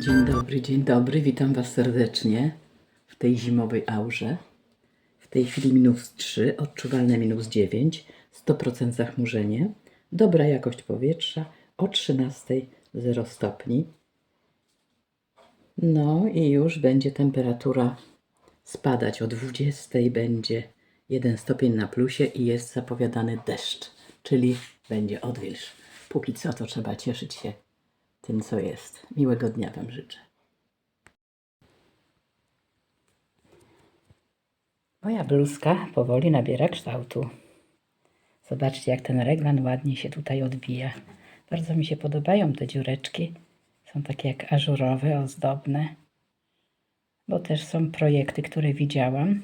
Dzień dobry, dzień dobry. Witam Was serdecznie w tej zimowej aurze. W tej chwili minus 3, odczuwalne minus 9, 100% zachmurzenie, dobra jakość powietrza, o 13 0 stopni. No i już będzie temperatura spadać. O 20 będzie 1 stopień na plusie i jest zapowiadany deszcz, czyli będzie odwilż. Póki co to trzeba cieszyć się tym, co jest. Miłego dnia Wam życzę. Moja bluzka powoli nabiera kształtu. Zobaczcie, jak ten reglan ładnie się tutaj odbija. Bardzo mi się podobają te dziureczki. Są takie jak ażurowe, ozdobne. Bo też są projekty, które widziałam,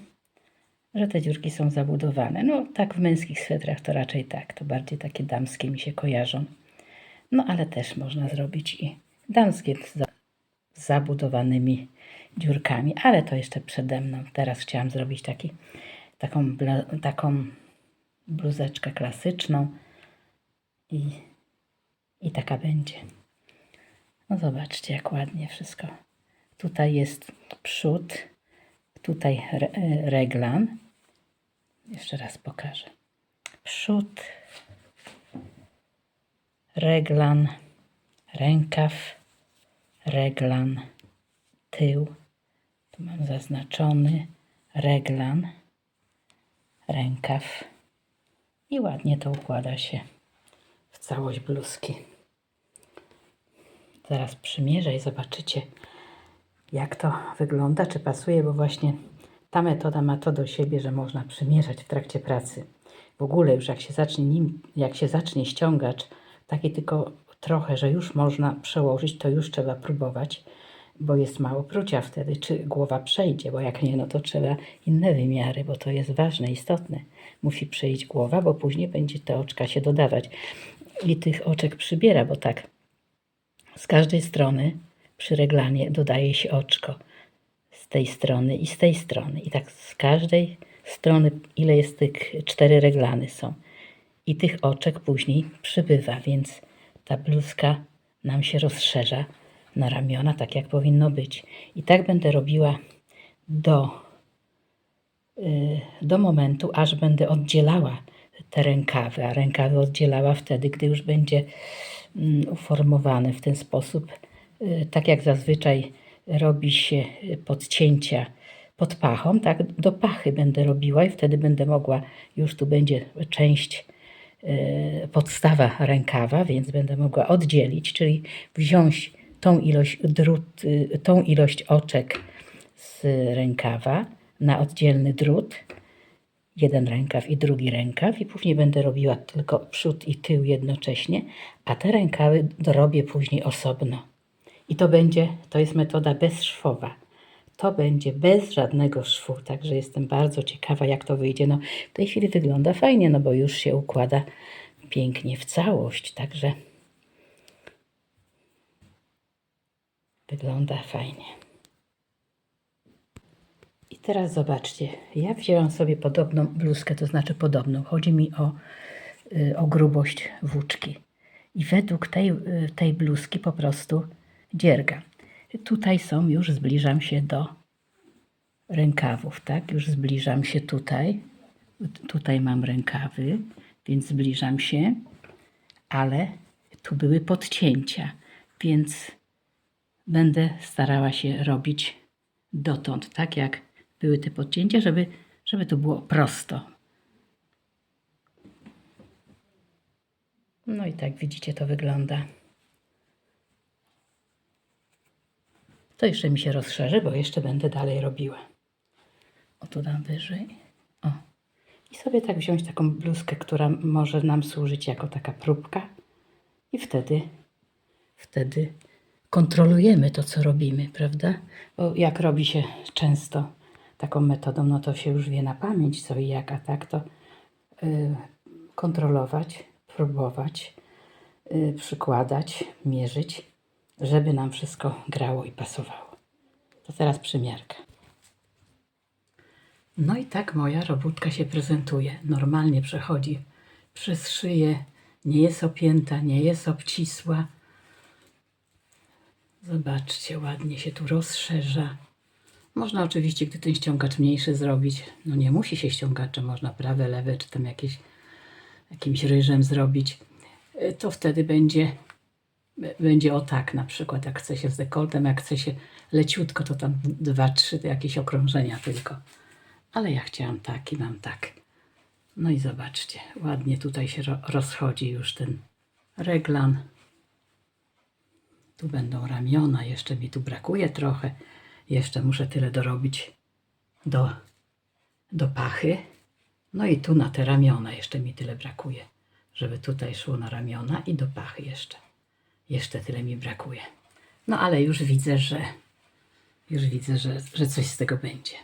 że te dziurki są zabudowane. No tak w męskich swetrach to raczej tak. To bardziej takie damskie mi się kojarzą. No ale też można zrobić i damskie z za- z zabudowanymi dziurkami, ale to jeszcze przede mną. Teraz chciałam zrobić taki, taką, taką bluzeczkę klasyczną i, i taka będzie. No zobaczcie, jak ładnie wszystko. Tutaj jest przód, tutaj re, e, reglan. Jeszcze raz pokażę. Przód, reglan, rękaw, reglan, tył. Tu mam zaznaczony reglan, rękaw i ładnie to układa się w całość bluzki. Zaraz przymierzę i zobaczycie, jak to wygląda, czy pasuje, bo właśnie ta metoda ma to do siebie, że można przymierzać w trakcie pracy. W ogóle już jak się zacznie nim, jak się zacznie ściągacz, taki tylko trochę, że już można przełożyć, to już trzeba próbować, bo jest mało prucia wtedy, czy głowa przejdzie, bo jak nie, no to trzeba inne wymiary, bo to jest ważne, istotne. Musi przejść głowa, bo później będzie te oczka się dodawać. I tych oczek przybiera, bo tak, z każdej strony przy reglanie dodaje się oczko. Z tej strony i z tej strony. I tak z każdej strony, ile jest tych cztery reglany są. I tych oczek później przybywa, więc ta bluzka nam się rozszerza na ramiona, tak jak powinno być. I tak będę robiła do, y, do momentu, aż będę oddzielała te rękawy, a rękawy oddzielała wtedy, gdy już będzie mm, uformowane w ten sposób, y, tak jak zazwyczaj robi się podcięcia pod pachą, tak do pachy będę robiła i wtedy będę mogła, już tu będzie część podstawa rękawa, więc będę mogła oddzielić, czyli wziąć tą ilość drut, y, tą ilość oczek z rękawa na oddzielny drut, jeden rękaw i drugi rękaw i później będę robiła tylko przód i tył jednocześnie, a te rękawy dorobię później osobno. I to będzie, to jest metoda bezszwowa. To będzie bez żadnego szwu, także jestem bardzo ciekawa, jak to wyjdzie. No, w tej chwili wygląda fajnie, no bo już się układa pięknie w całość, także wygląda fajnie. I teraz zobaczcie, ja wzięłam sobie podobną bluzkę, to znaczy podobną. Chodzi mi o, y, o grubość włóczki. I według tej, y, tej bluzki po prostu dzierga. Tutaj są, już zbliżam się do rękawów, tak? Już zbliżam się tutaj. Tutaj mam rękawy, więc zbliżam się, ale tu były podcięcia, więc będę starała się robić dotąd, tak jak były te podcięcia, żeby, żeby to było prosto. No i tak widzicie, to wygląda. To jeszcze mi się rozszerzy, bo jeszcze będę dalej robiła. O, tu dam wyżej. O. I sobie tak wziąć taką bluzkę, która może nam służyć jako taka próbka. I wtedy, wtedy kontrolujemy to, co robimy, prawda? Bo jak robi się często taką metodą, no to się już wie na pamięć co i jak, a tak to y, kontrolować, próbować, y, przykładać, mierzyć, żeby nam wszystko grało i pasowało. To teraz przymiarka. No i tak moja robótka się prezentuje. Normalnie przechodzi przez szyję, nie jest opięta, nie jest obcisła. Zobaczcie, ładnie się tu rozszerza. Można oczywiście, gdy ten ściągacz mniejszy zrobić, no nie musi się ściągaczem, można prawe, lewe, czy tam jakieś, jakimś ryżem zrobić, y, to wtedy będzie, będzie o tak na przykład, jak chce się z dekoltem, jak chce się leciutko, to tam dwa, trzy jakieś okrążenia tylko. Ale ja chciałam tak i mam tak. No i zobaczcie, ładnie tutaj się ro- rozchodzi już ten reglan. Tu będą ramiona, jeszcze mi tu brakuje trochę. Jeszcze muszę tyle dorobić do, do pachy. No i tu na te ramiona jeszcze mi tyle brakuje, żeby tutaj szło na ramiona i do pachy jeszcze. Jeszcze tyle mi brakuje. No ale już widzę, że już widzę, że, że coś z tego będzie.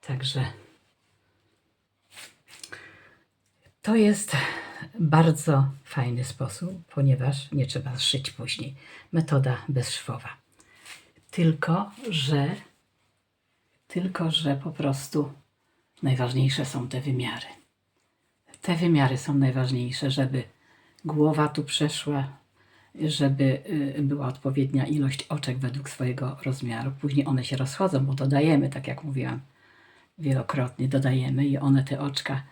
Także to jest bardzo fajny sposób, ponieważ nie trzeba szyć później. Metoda bezszwowa. Tylko, że tylko, że po prostu najważniejsze są te wymiary. Te wymiary są najważniejsze, żeby głowa tu przeszła, żeby y, była odpowiednia ilość oczek według swojego rozmiaru. Później one się rozchodzą, bo dodajemy, tak jak mówiłam, wielokrotnie dodajemy i one te oczka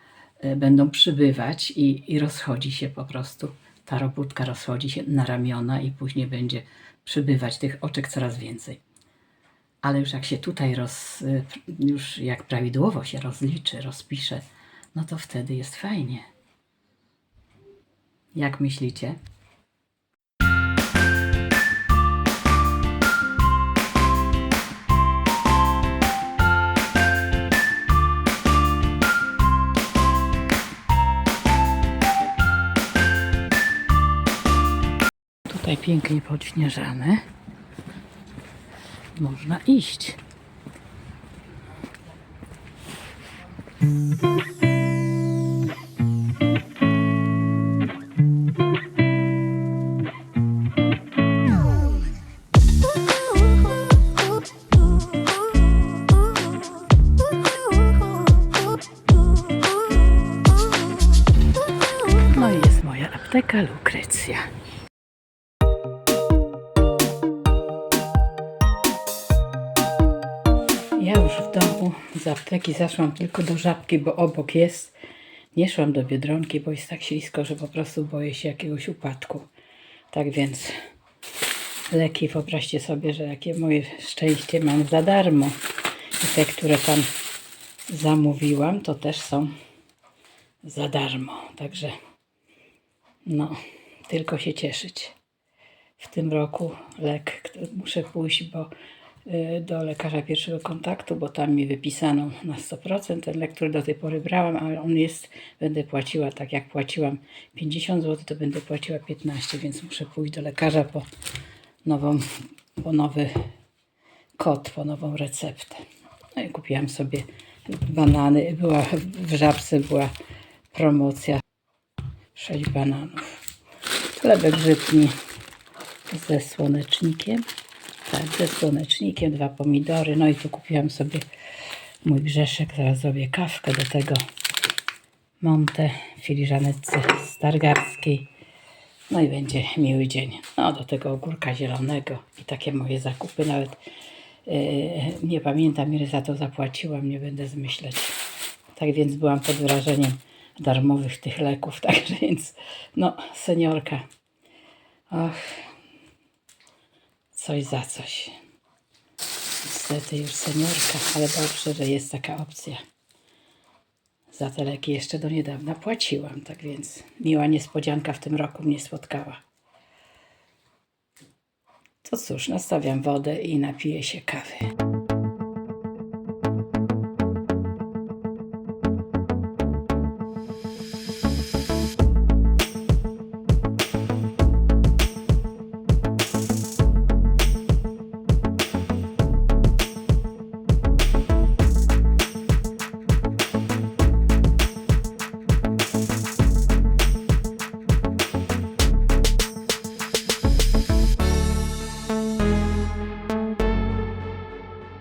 y, będą przybywać i, i rozchodzi się po prostu. Ta robótka rozchodzi się na ramiona i później będzie przybywać tych oczek coraz więcej. Ale już jak się tutaj roz, y, już jak prawidłowo się rozliczy, rozpisze, no to wtedy jest fajnie. Jak myślicie? Tutaj pięknie podśnieżane. Można iść. No i jest moja apteka. Ja już w domu z apteki zaszłam tylko do żabki, bo obok jest. Nie szłam do biedronki, bo jest tak ślisko, że po prostu boję się jakiegoś upadku. Tak więc leki, wyobraźcie sobie, że jakie moje szczęście mam za darmo. I te, które tam zamówiłam, to też są za darmo. Także no, tylko się cieszyć. W tym roku lek, który muszę pójść, bo do lekarza pierwszego kontaktu, bo tam mi wypisano na 100% ten lek, który do tej pory brałam, ale on jest, będę płaciła tak jak płaciłam 50 zł, to będę płaciła 15, więc muszę pójść do lekarza po nową, po nowy kod, po nową receptę. No i kupiłam sobie banany. Była w żabce była promocja 6 bananów. Chlebek żytni ze słonecznikiem. Tak, ze słonecznikiem, dwa pomidory. No i tu kupiłam sobie mój grzeszek. Zaraz zrobię kawkę do tego. Montę w filiżaneczce stargardzkiej. No i będzie miły dzień. No do tego ogórka zielonego i takie moje zakupy. Nawet yy, nie pamiętam ile za to zapłaciłam, nie będę zmyśleć. Tak więc byłam pod wrażeniem darmowych tych leków. Także więc no seniorka. Och, coś za coś. Niestety już seniorka, ale dobrze, że jest taka opcja. Za te leki jeszcze do niedawna płaciłam, tak więc miła niespodzianka w tym roku mnie spotkała. To cóż, nastawiam wodę i napiję się kawy.